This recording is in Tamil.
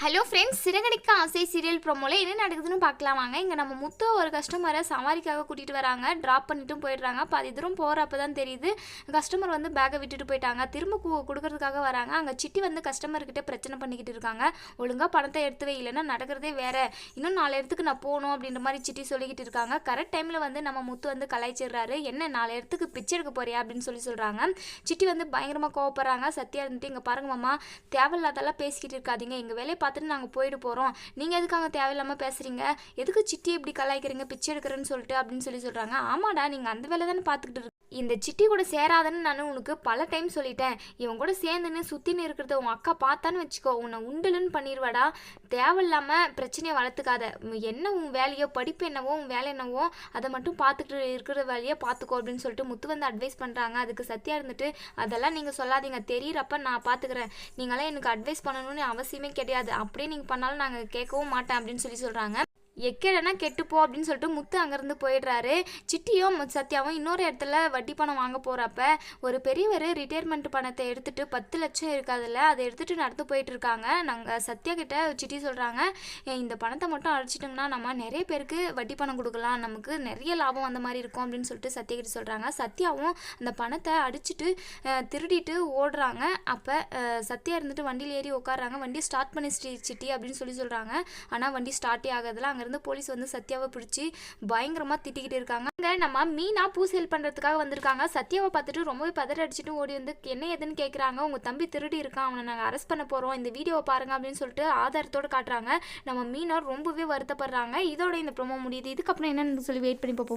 ஹலோ ஃப்ரெண்ட்ஸ் சிறகடிக்க ஆசை சீரியல் ப்ரோமோவில் என்ன நடக்குதுன்னு பார்க்கலாம். வாங்க இங்கே நம்ம முத்து ஒரு கஸ்டமரை சவாரிக்காக கூட்டிகிட்டு வராங்க. ட்ராப் பண்ணிட்டும் போயிடுறாங்க. அப்போ அது தூரம் போகிறப்ப தான் தெரியுது. கஸ்டமர் வந்து பேக்கை விட்டுட்டு போயிட்டாங்க. திரும்ப கொடுக்கறதுக்காக வராங்க. அங்கே சிட்டி வந்து கஸ்டமர்கிட்ட பிரச்சனை பண்ணிக்கிட்டு இருக்காங்க. ஒழுங்காக பணத்தை எடுத்து இல்லைன்னா நடக்கிறதே வேறு. இன்னும் நாலு இடத்துக்கு நான் போகணும் அப்படின்ற மாதிரி சிட்டி சொல்லிக்கிட்டு இருக்காங்க. கரெக்ட் டைமில் வந்து நம்ம முத்து வந்து கலாய்ச்சிடுறாரு. என்ன நாலு இடத்துக்கு பிச்சை எடுக்க போறியா அப்படின்னு சொல்லி சொல்கிறாங்க சிட்டி வந்து பயங்கரமாக கோவப்படுறாங்க. சத்தியாக இருந்துட்டு இங்கே பாருங்க மாமா தேவையில்லாதெல்லாம் பேசிக்கிட்டு இருக்காதிங்க. எங்கள் வேலையை பார்த்துட்டு நாங்கள் போயிட்டு போகிறோம் நீங்கள் எதுக்காக தேவையில்லாமல் பேசுகிறீங்க எதுக்கு சிட்டி இப்படி கலாய்க்கிறீங்க? பிச்சை எடுக்கிறேன்னு சொல்லிட்டு அப்படின்னு சொல்லி சொல்கிறாங்க ஆமாடா நீங்கள் அந்த வேலை தானே பார்த்துக்கிட்டு இந்த சிட்டி கூட சேராதன்னு நான் உனக்கு பல டைம் சொல்லிட்டேன். இவன் கூட சேர்ந்துன்னு சுற்றின்னு இருக்கிறத உன் அக்கா பார்த்தான்னு வச்சுக்கோ. உன்னை உண்டலுன்னு பண்ணிடுவாடா தேவையில்லாமல் பிரச்சனையை வளர்த்துக்காத. என்ன உன் வேலையோ படிப்பு என்னவோ உன் வேலை என்னவோ அதை மட்டும் பார்த்துக்கிட்டு இருக்கிற வேலையை பார்த்துக்கோ அப்படின்னு சொல்லிட்டு முத்து வந்து அட்வைஸ் பண்ணுறாங்க அதுக்கு சத்தியாக இருந்துட்டு அதெல்லாம் நீங்கள் சொல்லாதீங்க. தெரியிறப்ப நான் பார்த்துக்கிறேன். நீங்களாம் எனக்கு அட்வைஸ் பண்ணணும்னு அவசியமே கிடையாது. அப்படியே நீங்கள் பண்ணாலும் நாங்கள் கேட்கவும் மாட்டேன் அப்படின்னு சொல்லி சொல்கிறாங்க எக்கேடனா கெட்டுப்போ அப்படின்னு சொல்லிட்டு முத்து அங்கேருந்து போயிடுறாரு. சிட்டியும் சத்யாவும் இன்னொரு இடத்துல வட்டி பணம் வாங்க போகிறப்ப ஒரு பெரியவர் ரிட்டையர்மெண்ட் பணத்தை எடுத்துகிட்டு பத்து லட்சம் இருக்காதுல்ல அதை எடுத்துகிட்டு நடந்து போயிட்டு இருக்காங்க நாங்கள் சத்யா கிட்ட சிட்டி சொல்கிறாங்க இந்த பணத்தை மட்டும் அழைச்சிட்டோம்னா நம்ம நிறைய பேருக்கு வட்டி பணம் கொடுக்கலாம். நமக்கு நிறைய லாபம் அந்த மாதிரி இருக்கும் அப்படின்னு சொல்லிட்டு சத்யா கிட்ட சொல்கிறாங்க சத்யாவும் அந்த பணத்தை அடிச்சிட்டு திருடிட்டு ஓடுறாங்க. அப்போ சத்யா இருந்துட்டு வண்டியில் ஏறி உட்காடுறாங்க வண்டி ஸ்டார்ட் பண்ணி சிட்டி அப்படின்னு சொல்லி சொல்கிறாங்க ஆனால் வண்டி ஸ்டார்ட்டே ஆகாதுல இருந்து போலீஸ் வந்து சத்யாவை பிடிச்சி பயங்கரமாக திட்டிக்கிட்டு இருக்காங்க. அங்கே நம்ம மீனா பூ சேல் பண்ணுறதுக்காக வந்திருக்காங்க. சத்யாவை பார்த்துட்டு ரொம்பவே பதற அடிச்சுட்டு ஓடி வந்து என்ன ஏதுன்னு கேட்குறாங்க உங்கள் தம்பி திருடி இருக்கான். அவனை நாங்கள் அரெஸ்ட் பண்ண போகிறோம் இந்த வீடியோவை பாருங்க. அப்படின்னு சொல்லிட்டு ஆதாரத்தோடு காட்டுறாங்க. நம்ம மீனா ரொம்பவே வருத்தப்படுறாங்க. இதோட இந்த ப்ரோமோ முடியுது. இதுக்கப்புறம் என்னன்னு சொல்லி வெயிட் பண்ணி பார்ப்போம்.